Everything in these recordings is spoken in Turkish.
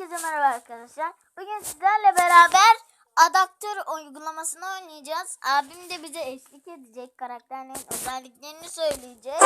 Herkese merhaba arkadaşlar. Bugün sizlerle beraber adaptör uygulamasını oynayacağız. Abim de bize eşlik edecek. Karakterlerin özelliklerini söyleyecek.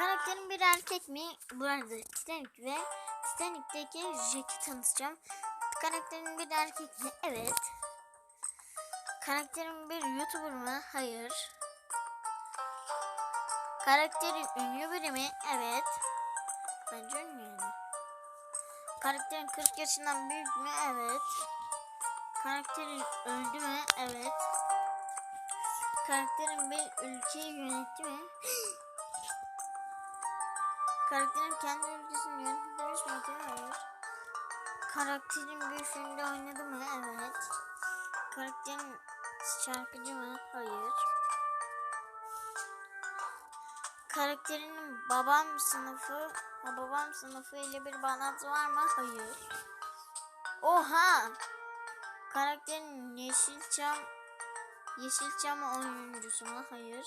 Karakterin bir erkek mi? Bu arada Titanic ve Titanic'teki Jack'i tanıtacağım. Karakterin bir erkek mi? Evet. Karakterin bir YouTuber mı? Hayır. Karakterin ünlü biri mi? Evet. Bence ünlü yani. Karakterin 40 yaşından büyük mü? Evet. Karakterin öldü mü? Evet. Karakterin bir ülkeyi yönetti mi? Karakterin kendi ülkesini yönetmiş miydi? Hayır. Karakterin bir filmde oynadı mı? Evet. Karakterin şarkıcı mı? Hayır. Karakterinin babam sınıfı, babam sınıfı ile bir bağlantısı var mı? Hayır. Oha! Karakterin Yeşilçam Yeşilçam oyuncusu mu? Hayır.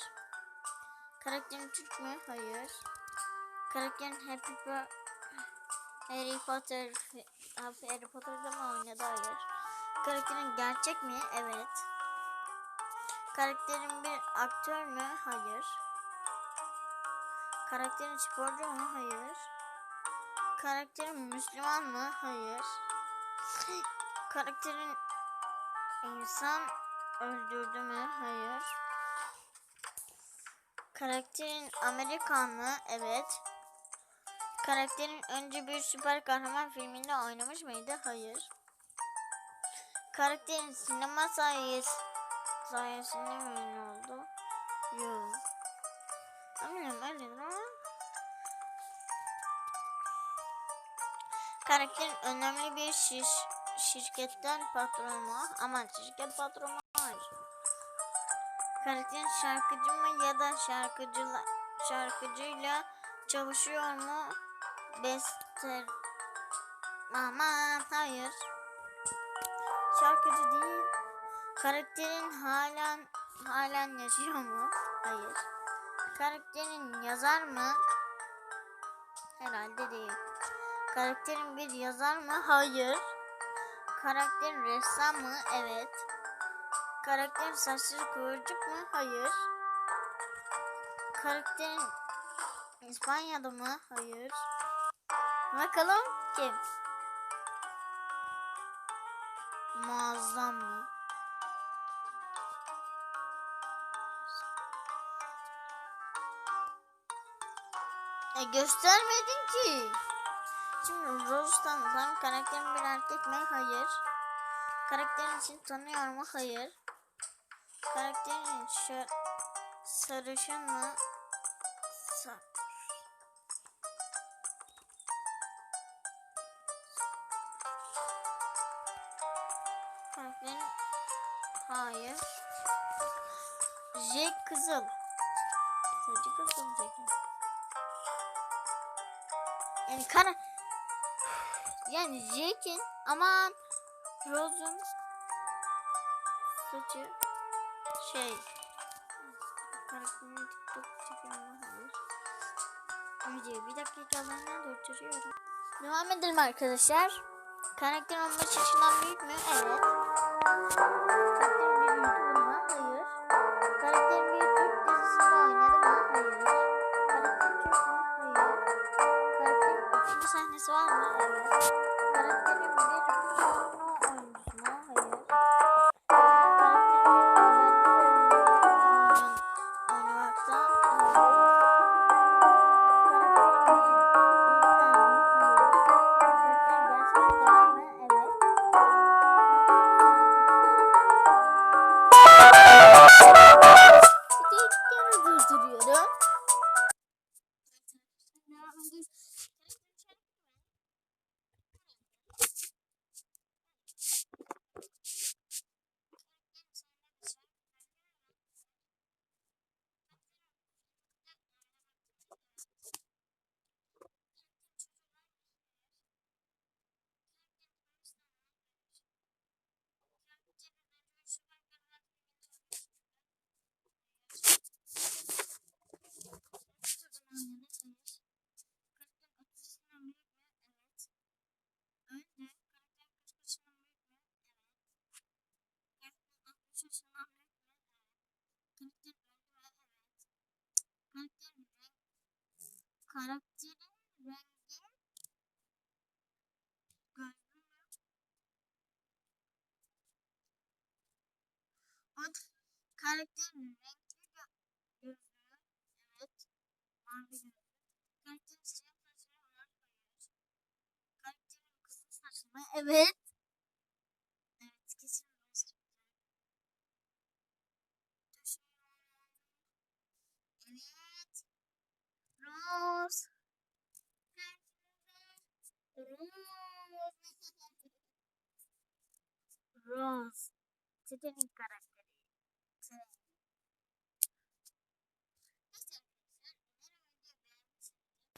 Karakterin Türk mü? Hayır. Karakterin Happy Po- Harry Potter Harry Potter'da mı oynadı? Hayır. Karakterin gerçek mi? Evet. Karakterin bir aktör mü? Hayır. Karakterin sporcu mu? Hayır. Karakterin Müslüman mı? Hayır. Karakterin insan öldürdü mü? Hayır. Karakterin Amerikan mı? Evet. Karakterin önce bir süper kahraman filminde oynamış mıydı? Hayır. Karakterin sinema sayes sayesinde mi ünlü oldu? Yok. Bilmiyorum öyle değil mi? Karakterin önemli bir şiş, şirketten patronu mu? Aman şirket patronu hayır. Karakterin şarkıcı mı ya da şarkıcıyla, şarkıcıyla çalışıyor mu? Bester... Aman hayır. Şarkıcı değil. Karakterin halen halen yaşıyor mu? Hayır. Karakterin yazar mı? Herhalde değil. Karakterin bir yazar mı? Hayır. Karakterin ressam mı? Evet. Karakterin saçları kıvırcık mı? Hayır. Karakterin İspanya'da mı? Hayır. Bakalım kim? Muazzam mı? E göstermedin ki. Şimdi Rose tanıtan karakterin bir erkek mi? Hayır. Karakterin için tanıyor mu? Hayır. Karakterin şu sarışın mı? Sa hayır. Jack kızıl. Saçı kızıl Jack'in. Yani kara yani Jack'in aman Rose'un saçı şey karakterini TikTok çekiyorum. Videoyu bir dakikalığına durduruyorum. Devam edelim arkadaşlar. Karakter 15 yaşından büyük mü? Evet. Bir YouTuber O karakterin renkli gö- gözlü. Evet. Mavi gözlü. Karakterin siyah saçları var. Hayır. Karakterin kızıl saçlı mı? Evet. Evet kesin. Evet. Rose. Rose. Rose. Senin karakteri. Senin.